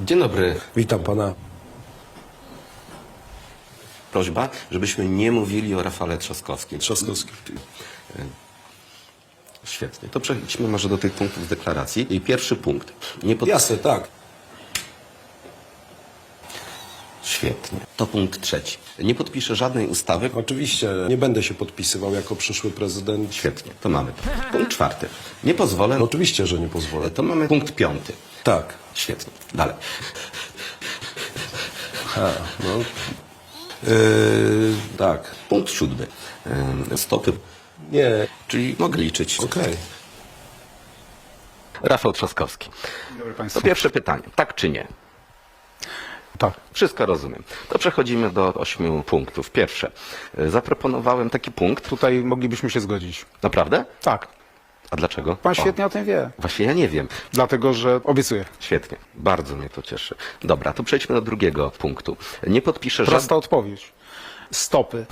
Dzień dobry. Witam pana. Prośba, żebyśmy nie mówili o Rafale Trzaskowskim. Trzaskowski. Świetnie. To przejdźmy może do tych punktów deklaracji. I pierwszy punkt. Nie pod... Jasne, tak. Świetnie. To punkt trzeci. Nie podpiszę żadnej ustawy. Oczywiście nie będę się podpisywał jako przyszły prezydent. Świetnie. To mamy to. Punkt czwarty. Nie pozwolę. No, oczywiście, że nie pozwolę. To mamy punkt piąty. Tak. Świetnie. Dalej. A, no. Yy, tak. Punkt siódmy. Ym, Stopy. Nie. Czyli mogę liczyć. Okej. Rafał Trzaskowski. Dobry To pierwsze pytanie. Tak czy nie? Tak. Wszystko rozumiem. To przechodzimy do ośmiu punktów. Pierwsze. Zaproponowałem taki punkt. Tutaj moglibyśmy się zgodzić. Naprawdę? Tak. A dlaczego? Pan świetnie o tym wie. Właśnie ja nie wiem. Dlatego, że obiecuję. Świetnie. Bardzo mnie to cieszy. Dobra, to przejdźmy do drugiego punktu. Nie podpiszę żadnego... Prosta odpowiedź. Stopy.